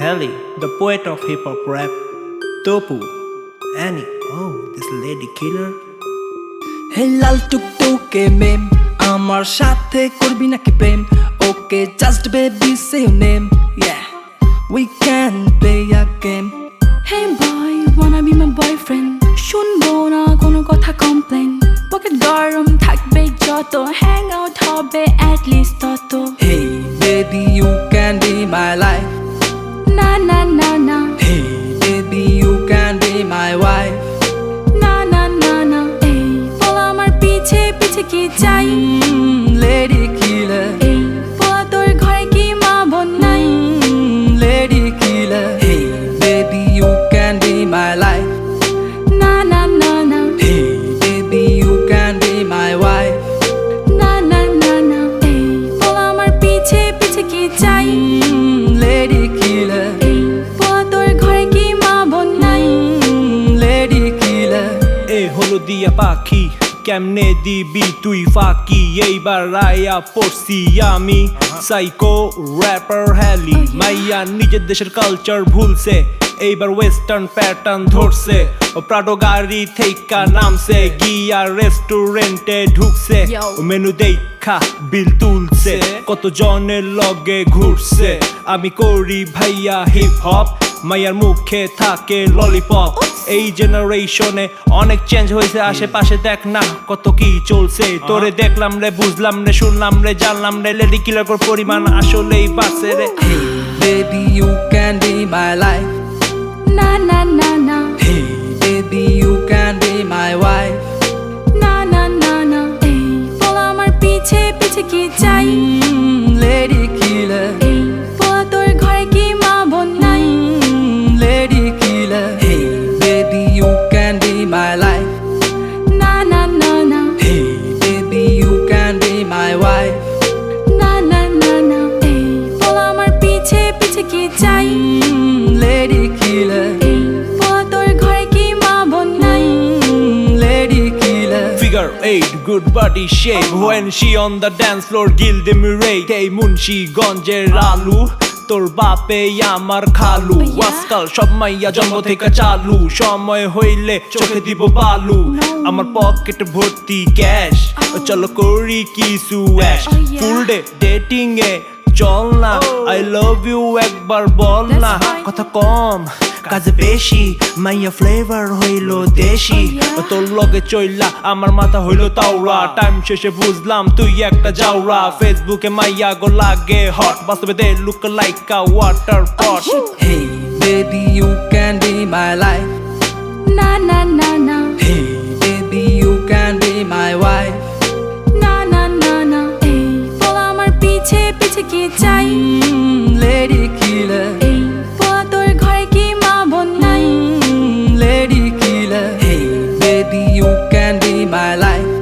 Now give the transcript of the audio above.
Haley, the poet of hip hop rap, Topu, Annie, oh, this lady killer. হে লাল টুকটুকে মেম আমার সাথে করবি নাকি প্রেম okay just baby say name yeah we can play a game Hey boy, wanna be my boyfriend শুনব না কোনো কথা complain pocket গরম থাকবে যত হ্যাং আউট হবে at least তত Hey baby you can be my life কেমনে দিবি তুই ফাঁকি? এইবার রায়া পড়ছি আমি। সাইকো র্যাপার হ্যালি মাইয়া নিজের দেশের কালচার ভুলছে। এইবার ওয়েস্টার্ন প্যাটার্ন ধরছে। ও প্রাডো গাড়ি থেইকা নামছে। গিয়া রেস্টুরেন্টে ঢুকছে। মেনু দেখা বিল তুলছে। কত জনের লগে ঘুরছে? আমি করি ভাইয়া হিপ হপ মাইয়ার মুখে থাকে ললিপপ এই জেনারেশনে অনেক চেঞ্জ হয়েছে আশেপাশে দেখ না কত কি চলছে। তোরে দেখলাম রে বুঝলাম রে শুনলাম রে জানলাম রে লেডি কিলার পরিমাণ আসলেই বাড়ছে রে। Baby baby you can be my life না না না। 8, good body shape. When she on the dance floor, gilde mirate এই মুন্সি গঞ্জের আলু তোর বাপে আমার খালু আজকাল সব মাইয়া জন্ম থেকে চালু সময় হইলে চোখে দিব বালু আমার পকেট ভর্তি ক্যাশ চলো করি কিছু অ্যাশ ফুল ডে ডেটিং এ চল না আই লাভ ইউ একবার বল না কথা কম কাজে বেশি মাইয়া ফ্লেভার হইল দেশি। Oh, তোর লগে চইলা আমার মাথা হইল তাওরা টাইম শেষে বুঝলাম তুই একটা যাওরা ফেসবুকে মাইয়া গো লাগে হট বাস্তবে they look like a water pot Hey baby you can be my life না না না না Hey. can be my life.